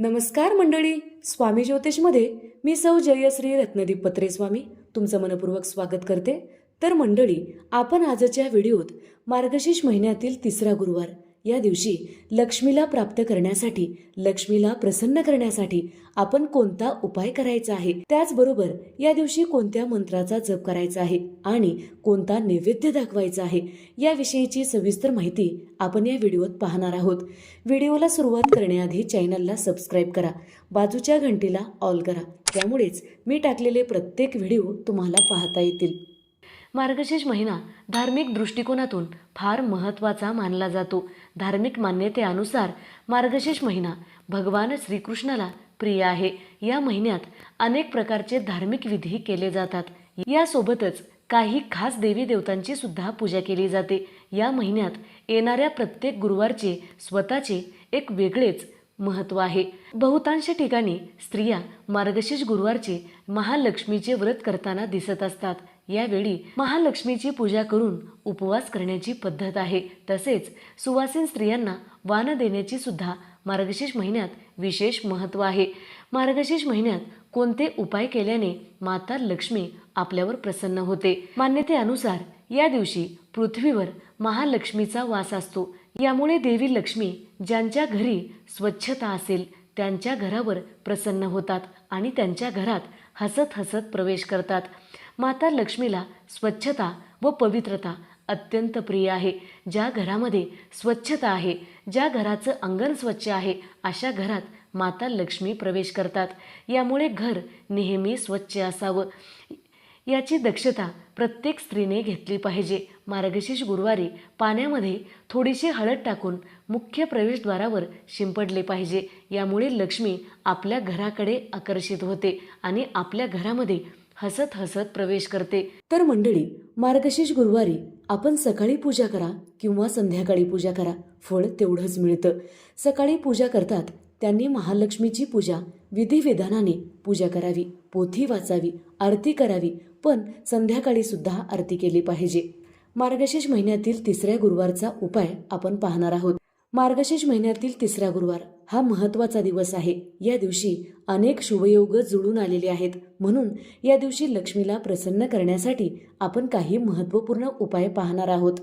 नमस्कार मंडळी स्वामी ज्योतिषमध्ये मी सौ जयश्री रत्नदीप पत्रे स्वामी तुमचं मनपूर्वक स्वागत करते. तर मंडळी आपण आजच्या व्हिडिओत मार्गशीर्ष महिन्यातील तिसरा गुरुवार या दिवशी लक्ष्मीला प्राप्त करण्यासाठी लक्ष्मीला प्रसन्न करण्यासाठी आपण कोणता उपाय करायचा आहे? त्याचबरोबर या दिवशी कोणत्या मंत्राचा जप करायचा आहे आणि कोणता नैवेद्य दाखवायचा आहे याविषयीची सविस्तर माहिती आपण या व्हिडिओत पाहणार आहोत. व्हिडिओला सुरुवात करण्याआधी चॅनलला सबस्क्राईब करा बाजूच्या घंटीला ऑल करा. त्यामुळेच मी टाकलेले प्रत्येक व्हिडिओ तुम्हाला पाहता येतील. मार्गशीर्ष महिना धार्मिक दृष्टिकोनातून फार महत्त्वाचा मानला जातो. धार्मिक मान्यतेनुसार मार्गशीर्ष महिना भगवान श्रीकृष्णाला प्रिय आहे. या महिन्यात अनेक प्रकारचे धार्मिक विधी केले जातात. यासोबतच काही खास देवी देवतांची सुद्धा पूजा केली जाते. या महिन्यात येणाऱ्या प्रत्येक गुरुवारचे स्वतःचे एक वेगळेच महत्त्व आहे. बहुतांश ठिकाणी स्त्रिया मार्गशीर्ष गुरुवारचे महालक्ष्मीचे व्रत करताना दिसत असतात. यावेळी महालक्ष्मीची पूजा करून उपवास करण्याची पद्धत आहे. तसेच सुवासीन स्त्रियांना वान देण्याची सुद्धा मार्गशीर्ष महिन्यात विशेष महत्त्व आहे. मार्गशीर्ष महिन्यात कोणते उपाय केल्याने माता लक्ष्मी आपल्यावर प्रसन्न होते? मान्यतेनुसार या दिवशी पृथ्वीवर महालक्ष्मीचा वास असतो. यामुळे देवी लक्ष्मी ज्यांच्या घरी स्वच्छता असेल त्यांच्या घरावर प्रसन्न होतात आणि त्यांच्या घरात हसत हसत प्रवेश करतात. माता लक्ष्मीला स्वच्छता व पवित्रता अत्यंत प्रिय आहे. ज्या घरामध्ये स्वच्छता आहे ज्या घराचं अंगण स्वच्छ आहे अशा घरात माता लक्ष्मी प्रवेश करतात. यामुळे घर नेहमी स्वच्छ असावं. याची दक्षता प्रत्येक स्त्रीने घेतली पाहिजे. मार्गशीर्ष गुरुवारी पाण्यामध्ये थोडीशी हळद टाकून मुख्य प्रवेशद्वारावर शिंपडले पाहिजे. यामुळे लक्ष्मी आपल्या घराकडे आकर्षित होते आणि आपल्या घरामध्ये हसत हसत प्रवेश करते. तर मंडळी मार्गशीर्ष गुरुवारी आपण सकाळी पूजा करा किंवा संध्याकाळी पूजा करा. फळ तेवढंच मिळतं. सकाळी पूजा करतात त्यांनी महालक्ष्मीची पूजा विधिविधानाने पूजा करावी पोथी वाचावी आरती करावी पण संध्याकाळी सुद्धा आरती केली पाहिजे. मार्गशीर्ष महिन्यातील तिसऱ्या गुरुवारचा उपाय आपण पाहणार आहोत. मार्गशीर्ष महिन्यातील तिसरा गुरुवार हा महत्त्वाचा दिवस आहे. या दिवशी अनेक शुभयोग जुळून आलेले आहेत. म्हणून या दिवशी लक्ष्मीला प्रसन्न करण्यासाठी आपण काही महत्त्वपूर्ण उपाय पाहणार आहोत.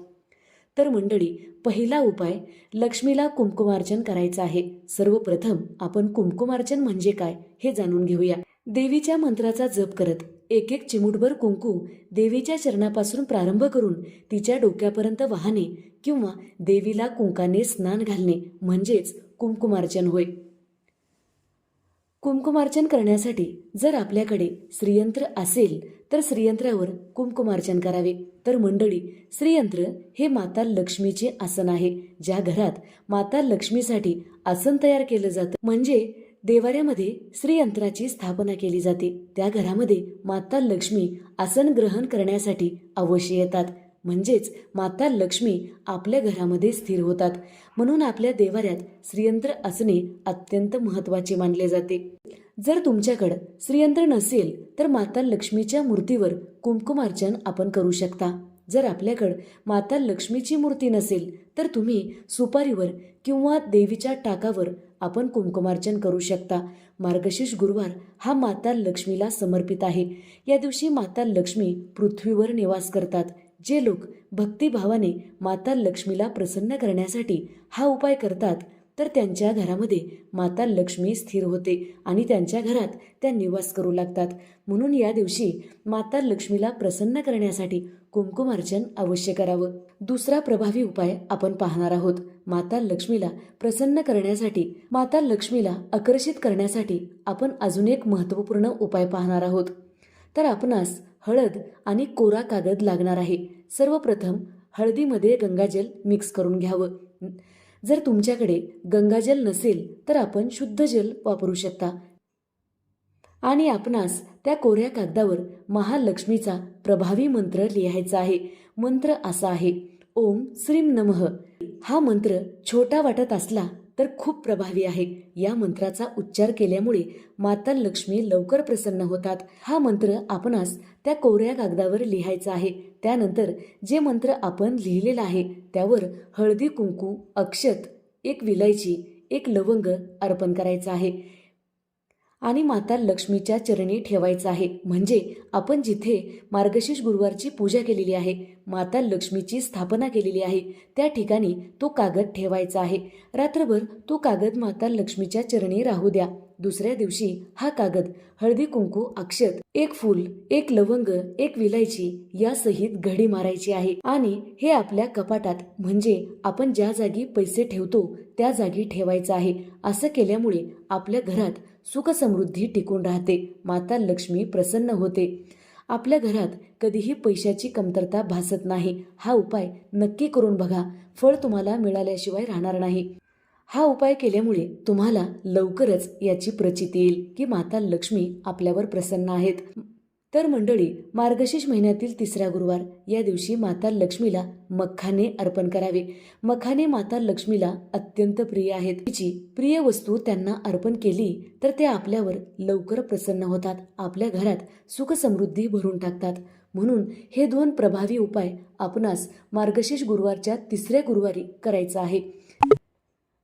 तर मंडळी पहिला उपाय लक्ष्मीला कुंकुमार्चन करायचं आहे. सर्वप्रथम आपण कुंकुमार्चन म्हणजे काय हे जाणून घेऊया. देवीच्या मंत्राचा जप करत एक एक चिमूटभर कुंकू देवीच्या चरणापासून प्रारंभ करून तिच्या डोक्यापर्यंत वाहणे किंवा देवीला कुंकाने स्नान घालणे म्हणजेच कुंकुमार्चन होय. कुंकुमार्चन करण्यासाठी जर आपल्याकडे श्रीयंत्र असेल तर श्रीयंत्रावर कुंकुमार्चन करावे. तर मंडळी श्रीयंत्र हे माता लक्ष्मीचे आसन आहे. ज्या घरात माता लक्ष्मीसाठी आसन तयार केलं जातं म्हणजे देवाऱ्यामध्ये श्रीयंत्राची स्थापना केली जाते. त्या घरामध्ये माता लक्ष्मी आसन ग्रहण करण्यासाठी अवश्य येतात. म्हणजेच माता लक्ष्मी आपल्या घरामध्ये स्थिर होतात. म्हणून आपल्या देवाऱ्यात श्रीयंत्र असणे अत्यंत महत्त्वाचे मानले जाते. जर तुमच्याकडं श्रीयंत्र नसेल तर माता लक्ष्मीच्या मूर्तीवर कुंकुमार्चन आपण करू शकता. जर आपल्याकडं माता लक्ष्मीची मूर्ती नसेल तर तुम्ही सुपारीवर किंवा देवीच्या टाकावर आपण कुंकुमार्चन करू शकता. मार्गशीर्ष गुरुवार हा माता लक्ष्मीला समर्पित आहे. या दिवशी माता लक्ष्मी पृथ्वीवर निवास करतात. जे लोक भक्तिभावाने माता लक्ष्मीला प्रसन्न करण्यासाठी हा उपाय करतात तर त्यांच्या घरामध्ये माता लक्ष्मी स्थिर होते आणि त्यांच्या घरात त्या निवास करू लागतात. म्हणून या दिवशी माता लक्ष्मीला प्रसन्न करण्यासाठी कुंकुमार्चन अवश्य करावं. दुसरा प्रभावी उपाय आपण पाहणार आहोत. माता लक्ष्मीला प्रसन्न करण्यासाठी माता लक्ष्मीला आकर्षित करण्यासाठी आपण अजून एक महत्त्वपूर्ण उपाय पाहणार आहोत. तर आपणास हळद आणि कोरा कागद लागणार आहे. सर्वप्रथम हळदीमध्ये गंगाजल मिक्स करून घ्यावं. जर तुमच्याकडे गंगाजल नसेल तर आपण शुद्ध जल वापरू शकता. आणि आपणास त्या कोऱ्या कागदावर महालक्ष्मीचा प्रभावी मंत्र लिहायचा आहे. मंत्र असा आहे. ओम श्रीम नमः. हा मंत्र छोटा वाटत असला तर खूप प्रभावी आहे या मंत्राचा उच्चार केल्यामुळे माता लक्ष्मी लवकर प्रसन्न होतात. हा मंत्र आपणास त्या कोऱ्या कागदावर लिहायचा आहे. त्यानंतर जे मंत्र आपण लिहिलेला आहे त्यावर हळदी कुंकू अक्षत एक विलायची एक लवंग अर्पण करायचं आहे. आणि माता लक्ष्मीच्या चरणी ठेवायचं आहे. म्हणजे आपण जिथे मार्गशीर्ष गुरुवारची पूजा केलेली आहे माता लक्ष्मीची स्थापना केलेली आहे त्या ठिकाणी तो कागद ठेवायचा आहे. रात्रभर तो कागद माता लक्ष्मीच्या चरणी राहू द्या. दुसऱ्या दिवशी हा कागद हळदी कुंकू अक्षत एक फूल एक लवंग एक विलायची यासहित घडी मारायची आहे. आणि हे आपल्या कपाटात म्हणजे आपण ज्या जागी पैसे ठेवतो त्या जागी ठेवायचं आहे. असं केल्यामुळे आपल्या घरात सुखसमृद्धी टिकून राहते. माता लक्ष्मी प्रसन्न होते. आपल्या घरात कधीही पैशाची कमतरता भासत नाही. हा उपाय नक्की करून बघा. फळ तुम्हाला मिळाल्याशिवाय राहणार नाही. हा उपाय केल्यामुळे तुम्हाला लवकरच याची प्रचिती येईल की माता लक्ष्मी आपल्यावर प्रसन्न आहेत. तर मंडळी मार्गशीर्ष महिन्यातील तिसरा गुरुवार या दिवशी माता लक्ष्मीला मखाने अर्पण करावे. मखाने माता लक्ष्मीला अत्यंत प्रिय आहेत. तिची प्रिय वस्तू त्यांना अर्पण केली तर ते आपल्यावर लवकर प्रसन्न होतात. आपल्या घरात सुखसमृद्धी भरून टाकतात. म्हणून हे दोन प्रभावी उपाय आपणास मार्गशीर्ष गुरुवारच्या तिसऱ्या गुरुवारी करायचा आहे.